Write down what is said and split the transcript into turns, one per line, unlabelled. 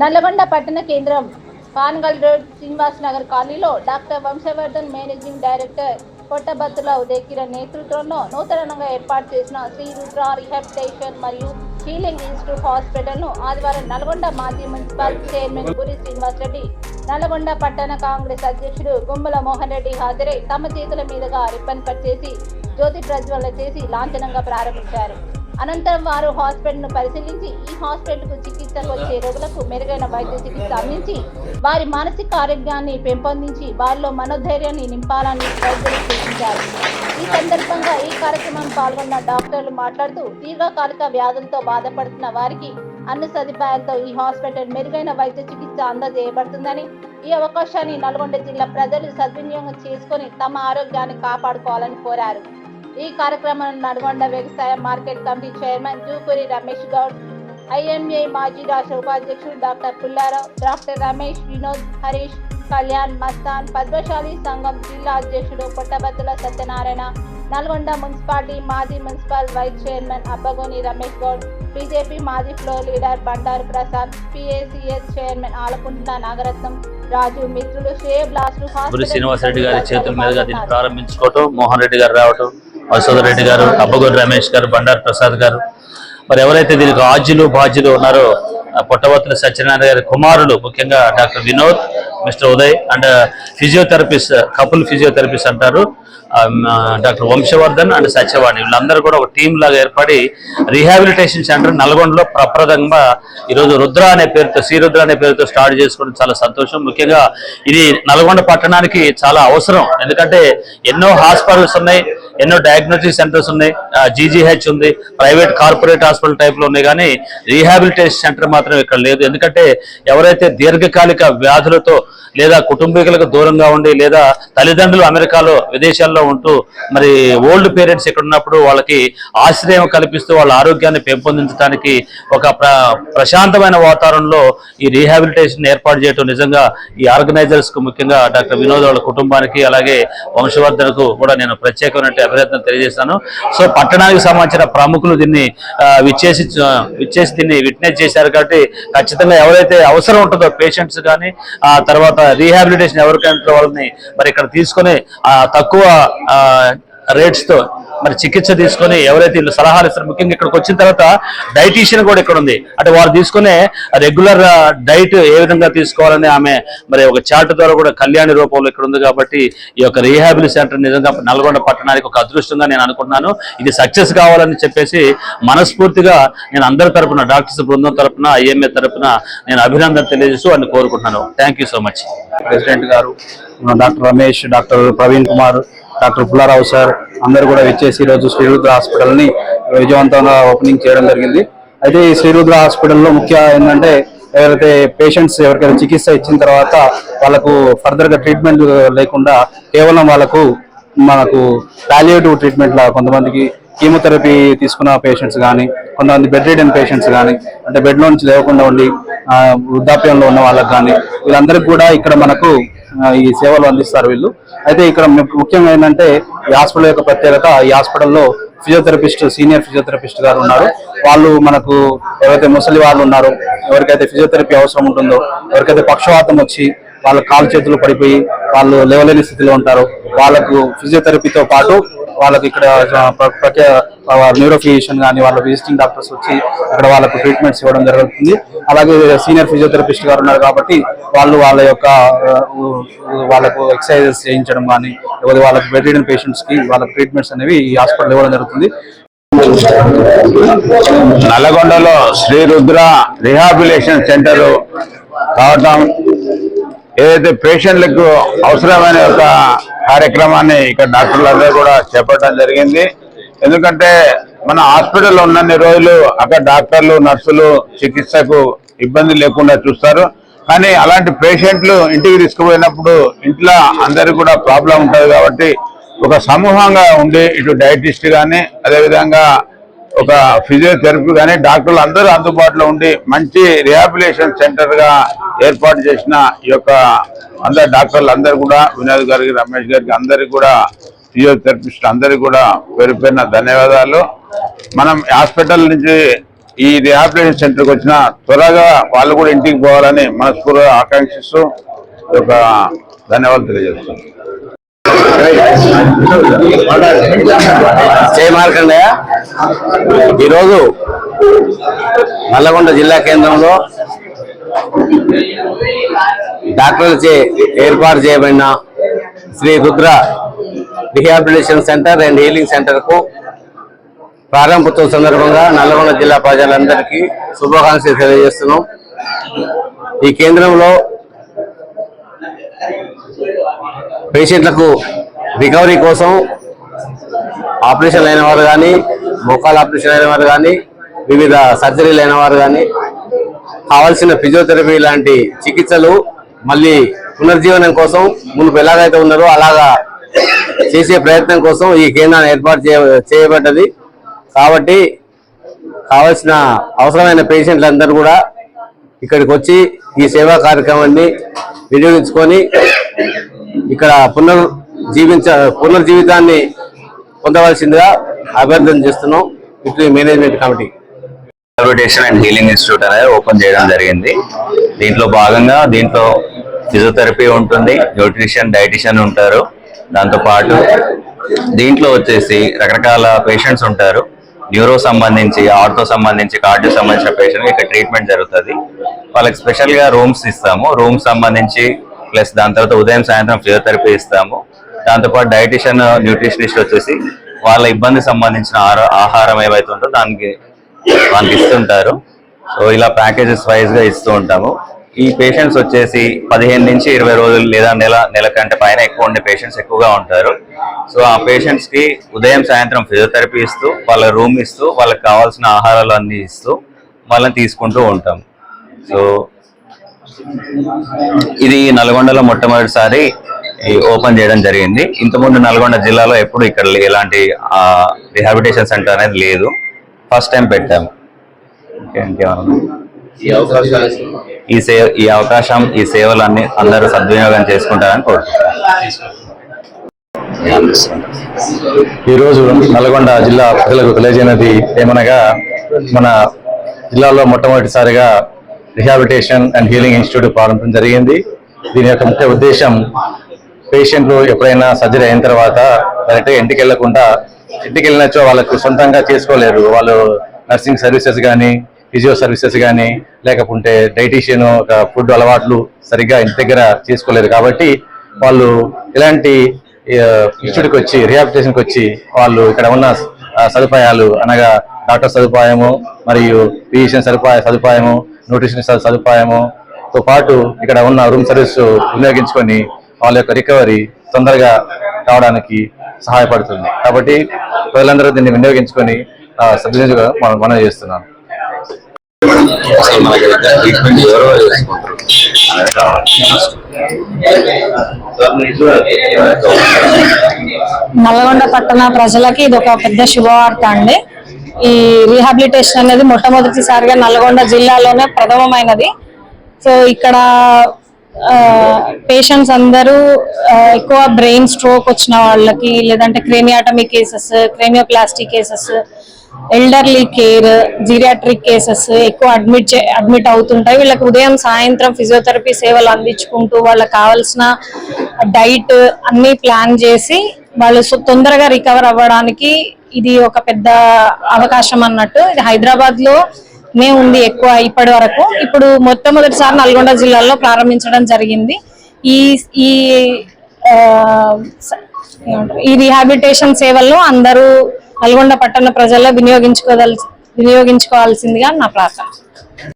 నల్లగొండ పట్టణ కేంద్రం పాన్గల్ రోడ్ శ్రీనివాస్ నగర్ కాలనీలో doctor Vamshavardhan managing director Kottabathula Udaykiran నేతృత్వంలో నూతనంగా ఏర్పాటు చేసిన శ్రీ రుద్ర రిహాబిటేషన్ మరియు హీలింగ్ ఇన్స్టిట్యూట్ హాస్పిటల్ను ఆదివారం నల్గొండ మాజీ మున్సిపల్ చైర్మన్ పురి శ్రీనివాస్ రెడ్డి నల్గొండ పట్టణ కాంగ్రెస్ అధ్యక్షుడు గుమ్మల మోహన్ రెడ్డి హాజరై తమ చేతుల మీదుగా రిబ్బన్ కట్ చేసి జ్యోతి ప్రజ్వలన చేసి లాంఛనంగా ప్రారంభించారు. అనంతరం వారు హాస్పిటల్ను పరిశీలించి ఈ హాస్పిటల్కు చికిత్సకు వచ్చే రోగులకు మెరుగైన వైద్య చికిత్స అందించి వారి మానసిక ఆరోగ్యాన్ని పెంపొందించి వారిలో మనోధైర్యాన్ని నింపాలని వైద్యులు సూచించారు. ఈ సందర్భంగా ఈ కార్యక్రమం పాల్గొన్న డాక్టర్లు మాట్లాడుతూ దీర్ఘకాలిక వ్యాధులతో బాధపడుతున్న వారికి అన్ని సదుపాయాలతో ఈ హాస్పిటల్ మెరుగైన వైద్య చికిత్స అందజేయబడుతుందని ఈ అవకాశాన్ని నల్గొండ జిల్లా ప్రజలు సద్వినియోగం చేసుకొని తమ ఆరోగ్యాన్ని కాపాడుకోవాలని కోరారు. ఈ కార్యక్రమంలో నల్గొండ వ్యవసాయ market committee chairman Jupuri Ramesh Goud IMA మాజీ రాష్ట్ర ఉపాధ్యక్షుడు డాక్టర్ పుల్లారావు డాక్టర్ రమేష్ వినోద్ హరీష్ కళ్యాణ్ మస్తాన్ పద్మశాలి సంఘం జిల్లా అధ్యక్షుడు పుట్టబత్తుల సత్యనారాయణ నల్గొండ మున్సిపాలిటీ మాజీ municipal vice chairman Abbagoni Ramesh Goud BJP మాజీ floor leader Bandaru Prasad PACS chairman Alakuntla Nagaratnam Raju మిత్రులు లాస్లు
గురి శ్రీనివాసరెడ్డి గారి చేతుల మీదుగా దీన్ని ప్రారంభించుకోవటం మోహన్ రెడ్డి గారు రావటం రెడ్డి గారు అబ్బగోరి రమేష్ గారు బండారు ప్రసాద్ గారు. మరి ఎవరైతే దీనికి రాజులు బాధ్యులు ఉన్నారో పుట్టవత్తుల సత్యనారాయణ గారి కుమారులు ముఖ్యంగా doctor Vinod mister Uday and physiotherapist couple physiotherapist అంటారు. Doctor Vamshavardhan and Satyavani. వీళ్ళందరూ కూడా ఒక టీం లాగా ఏర్పడి రీహాబిలిటేషన్ సెంటర్ నల్గొండలో ప్రప్రదంగా ఈరోజు రుద్ర అనే పేరుతో శ్రీరుద్ర అనే పేరుతో స్టార్ట్ చేసుకోవడం చాలా సంతోషం. ముఖ్యంగా ఇది నల్గొండ పట్టణానికి చాలా అవసరం. ఎందుకంటే ఎన్నో హాస్పిటల్స్ ఉన్నాయి. ఎన్నో డయాగ్నోస్టిక్ సెంటర్స్ ఉన్నాయి. జీజీహెచ్ ఉంది. ప్రైవేట్ కార్పొరేట్ హాస్పిటల్ టైప్లో ఉన్నాయి. కానీ రీహాబిలిటేషన్ సెంటర్ మాత్రం ఇక్కడ లేదు. ఎందుకంటే ఎవరైతే దీర్ఘకాలిక వ్యాధులతో లేదా కుటుంబీకులకు దూరంగా ఉండి లేదా తల్లిదండ్రులు అమెరికాలో విదేశాల్లో ఉంటూ మరి ఓల్డ్ పేరెంట్స్ ఇక్కడ ఉన్నప్పుడు వాళ్ళకి ఆశ్రయం కల్పిస్తూ వాళ్ళ ఆరోగ్యాన్ని పెంపొందించడానికి ఒక ప్ర ప్రశాంతమైన వాతావరణంలో ఈ రీహాబిలిటేషన్ ఏర్పాటు చేయడం నిజంగా ఈ ఆర్గనైజర్స్కు ముఖ్యంగా డాక్టర్ వినోద్ వాళ్ళ కుటుంబానికి అలాగే వంశవర్ధనకు కూడా నేను ప్రత్యేకమైన ప్రయత్నం తెలియజేస్తాను. సో పట్టణానికి సంబంధించిన ప్రముఖులు దీన్ని విచ్చేసి విచ్చేసి దీన్ని విట్నెస్ చేశారు కాబట్టి ఖచ్చితంగా ఎవరైతే అవసరం ఉంటుందో పేషెంట్స్ కానీ ఆ తర్వాత రీహాబిలిటేషన్ ఎవరికైనా వాళ్ళని మరి ఇక్కడ తీసుకొని తక్కువ రేట్స్తో మరి చికిత్స తీసుకొని ఎవరైతే వీళ్ళు సలహాలు ఇస్తారు ముఖ్యంగా ఇక్కడికి వచ్చిన తర్వాత డైటీషియన్ కూడా ఇక్కడ ఉంది. అంటే వారు తీసుకునే రెగ్యులర్ డైట్ ఏ విధంగా తీసుకోవాలని ఆమె మరి ఒక చార్ట్ ద్వారా కూడా కళ్యాణి రూపంలో ఇక్కడ ఉంది కాబట్టి ఈ యొక్క రీహాబిలి సెంటర్ నిజంగా నల్గొండ పట్టణానికి ఒక అదృష్టంగా నేను అనుకుంటున్నాను. ఇది సక్సెస్ కావాలని చెప్పేసి మనస్ఫూర్తిగా నేను అందరి తరపున డాక్టర్స్ బృందం తరపున ఐఎంఏ తరపున నేను అభినందన తెలియజేస్తూ అని కోరుకుంటున్నాను. Thank you so much
president గారు doctor Ramesh doctor Praveen Kumar doctor Pullarao sir అందరూ కూడా విచ్చేసి ఈరోజు శ్రీరుద్ర హాస్పిటల్ని విజయవంతంగా ఓపెనింగ్ చేయడం జరిగింది. అయితే ఈ శ్రీరుద్ర హాస్పిటల్లో ముఖ్య ఏంటంటే ఎవరైతే పేషెంట్స్ ఎవరికైనా చికిత్స ఇచ్చిన తర్వాత వాళ్ళకు ఫర్దర్గా ట్రీట్మెంట్ లేకుండా కేవలం వాళ్ళకు మనకు పాలియేటివ్ ట్రీట్మెంట్ లా కొంతమందికి కీమోథెరపీ తీసుకున్న పేషెంట్స్ కానీ కొంతమంది బెడ్ రిడెన్ పేషెంట్స్ కానీ అంటే బెడ్ నుంచి లేకుండా ఉండి వృద్ధాప్యంలో ఉన్న వాళ్ళకి కానీ వీళ్ళందరికీ కూడా ఇక్కడ మనకు ఈ సేవలు అందిస్తారు వీళ్ళు. అయితే ఇక్కడ ముఖ్యంగా ఏంటంటే ఈ హాస్పిటల్ యొక్క ప్రత్యేకత ఈ హాస్పిటల్లో ఫిజియోథెరపిస్ట్ సీనియర్ ఫిజియోథెరపిస్ట్ గారు ఉన్నారు. వాళ్ళు మనకు ఎవరైతే ముసలి వాళ్ళు ఉన్నారో ఎవరికైతే ఫిజియోథెరపీ అవసరం ఉంటుందో ఎవరికైతే పక్షవాతం వచ్చి వాళ్ళ కాలు చేతులు పడిపోయి వాళ్ళు లేవలేని స్థితిలో ఉంటారు వాళ్ళకు ఫిజియోథెరపీతో పాటు వాళ్ళకి ఇక్కడ న్యూరో ఫిజిషియన్ కానీ వాళ్ళ విజిటింగ్ డాక్టర్స్ వచ్చి అక్కడ వాళ్ళకు ట్రీట్మెంట్స్ ఇవ్వడం జరుగుతుంది. అలాగే సీనియర్ ఫిజియోథెరపిస్ట్ గారు ఉన్నారు కాబట్టి వాళ్ళు వాళ్ళ యొక్క వాళ్ళకు ఎక్సర్సైజెస్ చేయించడం కానీ లేకపోతే వాళ్ళకి బెడ్ రిడన్ పేషెంట్స్కి వాళ్ళకి ట్రీట్మెంట్స్ అనేవి ఈ హాస్పిటల్ ఇవ్వడం జరుగుతుంది.
నల్లగొండలో శ్రీ రుద్ర రిహాబిలేషన్ సెంటర్ కావటం ఏదైతే పేషెంట్లకు అవసరమైన ఒక కార్యక్రమాన్ని ఇక్కడ డాక్టర్లందరూ కూడా చేపట్టడం జరిగింది. ఎందుకంటే మన హాస్పిటల్లో ఉన్నన్ని రోజులు అక్కడ డాక్టర్లు నర్సులు చికిత్సకు ఇబ్బంది లేకుండా చూస్తారు. కానీ అలాంటి పేషెంట్లు ఇంటికి తీసుకుపోయినప్పుడు ఇంట్లో అందరికి కూడా ప్రాబ్లం ఉంటుంది కాబట్టి ఒక సమూహంగా ఉండి ఇటు డయటిస్ట్ కానీ అదేవిధంగా ఒక ఫిజియోథెరపీ కానీ డాక్టర్లు అందరూ అందుబాటులో ఉండి మంచి రిహాబిలేషన్ సెంటర్గా ఏర్పాటు చేసిన ఈ యొక్క అందరు డాక్టర్లు అందరు కూడా వినోద్ గారికి రమేష్ గారికి అందరికి కూడా ఫిజియోథెరపిస్ట్ అందరికి కూడా పేరు పేరున ధన్యవాదాలు. మనం హాస్పిటల్ నుంచి ఈ రిహాబిలిటేషన్ సెంటర్కి వచ్చిన త్వరగా వాళ్ళు కూడా ఇంటికి పోవాలని మనస్ఫూర్తిగా ఆకాంక్షిస్తూ ఈ యొక్క ధన్యవాదాలు తెలియజేస్తున్నాం.
జై మార్కండయ్య. ఈరోజు నల్లగొండ జిల్లా కేంద్రంలో డాక్టర్లచే ఏర్పాటు చేయబడిన Shri Rudra rehabilitation centre and healing సెంటర్కు ప్రారంభోత్సవం సందర్భంగా నల్గొండ జిల్లా ప్రజలందరికీ శుభాకాంక్షలు తెలియజేస్తున్నాం. ఈ కేంద్రంలో పేషెంట్లకు రికవరీ కోసం ఆపరేషన్ అయిన వారు కానీ మోకాల ఆపరేషన్ అయిన వారు కానీ వివిధ సర్జరీలు అయిన వారు కానీ కావాల్సిన ఫిజియోథెరపీ లాంటి చికిత్సలు మళ్ళీ పునర్జీవనం కోసం మునుపు ఎలాగైతే ఉన్నారో అలాగా చేసే ప్రయత్నం కోసం ఈ కేంద్రాన్ని ఏర్పాటు చేయ చేయబడ్డది. కాబట్టి కావలసిన అవసరమైన పేషెంట్లందరూ కూడా ఇక్కడికి వచ్చి ఈ సేవా కార్యక్రమాన్ని వినియోగించుకొని ఇక్కడ పునర్ జీవించ పునర్జీవితాన్ని పొందవలసిందిగా అభ్యర్థన చేస్తున్నాం. ఇటు management committee.
Rehabilitation and healing institute అనేది ఓపెన్ చేయడం జరిగింది. దీంట్లో భాగంగా దీంట్లో ఫిజియోథెరపీ ఉంటుంది న్యూట్రిషన్ డైటిషియన్ ఉంటారు. దాంతో పాటు దీంట్లో వచ్చేసి రకరకాల పేషెంట్స్ ఉంటారు. న్యూరో సంబంధించి ఆర్థో సంబంధించి కార్డియో సంబంధించిన పేషెంట్ ఇక్కడ ట్రీట్మెంట్ జరుగుతుంది. వాళ్ళకి స్పెషల్గా రూమ్స్ ఇస్తాము. రూమ్స్ సంబంధించి ప్లస్ దాని తర్వాత ఉదయం సాయంత్రం ఫిజియోథెరపీ ఇస్తాము. దాంతోపాటు డైటిషియన్ న్యూట్రిషనిస్ట్ వచ్చేసి వాళ్ళ ఇబ్బంది సంబంధించిన ఆహార- ఆహారం ఏవైతే ఉందో దానికి మనకి ఇస్తుంటారు. సో ఇలా ప్యాకేజెస్ వైజ్గా ఇస్తూ ఉంటాము. ఈ పేషెంట్స్ వచ్చేసి పదిహేను నుంచి ఇరవై రోజులు లేదా నెల నెల కంటే పైన ఎక్కువ ఉండే పేషెంట్స్ ఎక్కువగా ఉంటారు. సో ఆ పేషెంట్స్కి ఉదయం సాయంత్రం ఫిజియోథెరపీ ఇస్తూ వాళ్ళ రూమ్ ఇస్తూ వాళ్ళకి కావాల్సిన ఆహారాలు అన్నీ ఇస్తూ వాళ్ళని తీసుకుంటూ ఉంటాం. సో ఇది నల్గొండలో మొట్టమొదటిసారి ఓపెన్ చేయడం జరిగింది. ఇంతకుముందు నల్గొండ జిల్లాలో ఎప్పుడు ఇక్కడ ఎలాంటి రిహాబిటేషన్ సెంటర్ అనేది లేదు. ఫస్ట్ టైం పెట్టాము. ఇంకేమన్నా? ఈ సే ఈ అవకాశం ఈ సేవలన్నీ అందరూ సద్వినియోగం చేసుకుంటారని కోరుకుంటున్నాను
ఈరోజు నల్గొండ జిల్లా ప్రజలకు తెలియజేయనది ఏమనగా మన జిల్లాలో మొట్టమొదటిసారిగా రిహాబిలిటేషన్ అండ్ హీలింగ్ ఇన్స్టిట్యూట్ ప్రారంభించడం జరిగింది. దీని యొక్క ముఖ్య ఉద్దేశం పేషెంట్లు ఎప్పుడైనా సర్జరీ అయిన తర్వాత డైరెక్ట్గా ఇంటికి వెళ్ళకుండా ఇంటికి వెళ్ళినచ్చో వాళ్ళకు సొంతంగా చేసుకోలేరు. వాళ్ళు నర్సింగ్ సర్వీసెస్ కానీ ఫిజియో సర్వీసెస్ కానీ లేకపోతే డైటీషియన్ ఒక ఫుడ్ అలవాట్లు సరిగ్గా ఇంటి దగ్గర చేసుకోలేరు. కాబట్టి వాళ్ళు ఇలాంటి ఇన్స్టిట్యూట్కి వచ్చి రిహాబిటేషన్కి వచ్చి వాళ్ళు ఇక్కడ ఉన్న సదుపాయాలు అనగా డాక్టర్ సదుపాయము మరియు ఫిజిషియన్ సదుపాయ సదుపాయము న్యూట్రిషన్ సదుపాయము తో పాటు ఇక్కడ ఉన్న రూమ్ సర్వీస్ వినియోగించుకొని వాళ్ళ యొక్క రికవరీ తొందరగా కావడానికి సహాయపడుతుంది. కాబట్టి ప్రజలందరూ దీన్ని వినియోగించుకొని ఆ, మనం మనం చేస్తున్నాను
నల్గొండ పట్టణ ప్రజలకి ఇది ఒక పెద్ద శుభవార్త అండి. ఈ రీహాబిలిటేషన్ అనేది మొట్టమొదటిసారిగా నల్గొండ జిల్లాలోనే ప్రథమమైనది. సో ఇక్కడ పేషెంట్స్ అందరూ ఎక్కువ బ్రెయిన్ స్ట్రోక్ వచ్చిన వాళ్ళకి లేదంటే craniotomy cases cranioplastic cases elderly care geriatric cases ఎక్కువ అడ్మిట్ అడ్మిట్ అవుతుంటాయి. వీళ్ళకి ఉదయం సాయంత్రం ఫిజియోథెరపీ సేవలు అందించుకుంటూ వాళ్ళకి కావాల్సిన డైట్ అన్నీ ప్లాన్ చేసి వాళ్ళు తొందరగా రికవర్ అవ్వడానికి ఇది ఒక పెద్ద అవకాశం అన్నట్టు. ఇది హైదరాబాద్లో మే నే ఉంది ఎక్కువ ఇప్పటి వరకు. ఇప్పుడు మొట్టమొదటిసారి నల్గొండ జిల్లాలో ప్రారంభించడం జరిగింది. ఈ ఈ ఈ రీహాబిలిటేషన్ సేవలను అందరూ నల్గొండ పట్టణ ప్రజల్లో వినియోగించుకోదల్ వినియోగించుకోవాల్సిందిగా నా ప్రార్థన.